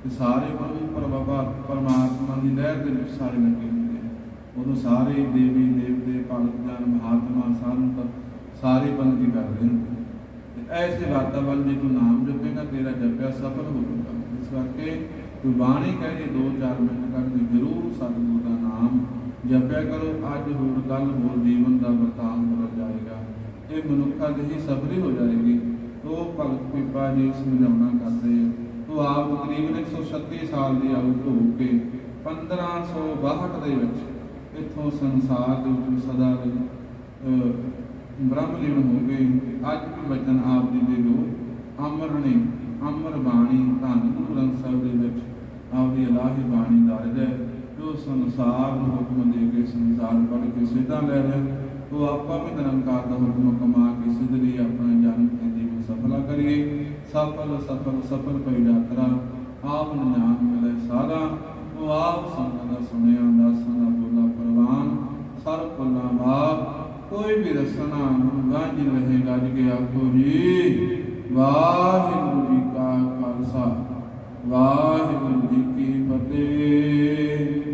ਤੇ ਸਾਰੇ ਪ੍ਰਭੂ ਪ੍ਰਭਾ ਪਰਮਾਤਮਾ ਦੀ ਲਹਿਰ ਦੇ ਵਿੱਚ ਸਾਰੇ ਲੱਗੇ ਹੁੰਦੇ ਆ। ਉਦੋਂ ਸਾਰੇ ਦੇਵੀ, ਦੇਵਤੇ, ਭਗਤ, ਜਨ, ਮਹਾਤਮਾ, ਸੰਤ ਸਾਰੇ ਬੰਦਗੀ ਕਰਦੇ ਨੇ ਤੇ ਐਸੇ ਵਾਤਾਵਰਨ ਜੇ ਤੂੰ ਨਾਮ ਜਪੇਗਾ, ਤੇਰਾ ਜਪਿਆ ਸਫਲ ਹੋਵੇਗਾ ਇਸ ਕਰਕੇ ਤੂੰ ਬਾਣੀ ਕਹਿ ਜੇ ਦੋ ਚਾਰ ਮਿੰਟ ਕੱਢ ਕੇ ਜ਼ਰੂਰ ਸਤਿਗੁਰੂ ਦਾ ਨਾਮ ਜਪਿਆ ਕਰੋ, ਅੱਜ ਹੋਰ ਕੱਲ ਹੋਰ ਜੀਵਨ ਦਾ ਵਰਤਾਨ ਬਦਲ ਜਾਏਗਾ। ਇਹ ਮਨੁੱਖਾਂ ਦੀ ਹੀ ਸਬਰੀ ਹੋ ਜਾਏਗੀ। ਉਹ ਭਗਤ ਪਿਪਾ ਜੀ ਸਮਝਾਉਣਾ ਕਰਦੇ ਆ। ਉਹ ਆਪ ਤਕਰੀਬਨ 136 ਸਾਲ ਦੀ ਆਯੂ ਤੋਂ ਹੋ ਕੇ 1562 ਦੇ ਵਿੱਚ ਇੱਥੋਂ ਸੰਸਾਰ ਦੇ ਵਿੱਚ ਸਦਾ ਲਈ ਬ੍ਰਹਮ ਲੀਨ ਹੋ ਗਏ ਅੱਜ ਵੀ ਬਚਨ ਆਪ ਜੀ ਦੇ ਜੋ ਅਮਰ ਨੇ ਅਮਰ ਬਾਣੀ ਧੰਨ ਗੁਰੂ ਗ੍ਰੰਥ ਸਾਹਿਬ ਦੇ ਵਿੱਚ ਆਪ ਦੀ ਇਲਾਹੀ ਬਾਣੀ ਦਰਜ ਹੈ। ਜੋ ਸੰਸਾਰ ਨੂੰ ਹੁਕਮ ਦੇ ਕੇ, ਸੰਸਾਰ ਪੜ ਕੇ ਸਿੱਧਾ ਲੈ ਲੈ ਉਹ ਆਪਾਂ ਵੀ ਨਿਰੰਕਾਰ ਦਾ ਹੁਕਮ ਕਮਾ ਕੇ ਸਿੱਧ ਲਈ ਆਪਣਾ ਜਨਮ ਤੇ ਜੀਵਨ ਸਫਲਾ ਕਰੀਏ। ਸਫਲ ਸਫਲ ਸਫਲ ਪਈ ਯਾਤਰਾ, ਆਪ ਨੂੰ ਨਾਮ ਮਿਲੇ ਸਾਦਾ ਉਹ ਆਪ ਸੰਗਤ ਦਾ ਸੁਣਿਆ, ਦਾਸਾਂ ਦਾ ਬੋਲਾ ਪ੍ਰਵਾਨ। ਸਰ ਕੁਲਾ ਬਾਪ, ਕੋਈ ਵੀ ਰਸਨਾ ਗੰਜ ਰਹੇ, ਗੱਜ ਕੇ ਆਖੋ ਜੀ, ਵਾਹਿਗੁਰੂ ਜੀ ਕਾ ਖਾਲਸਾ, ਵਾਹਿਗੁਰੂ ਜੀ ਕੀ ਫਤਿਹ।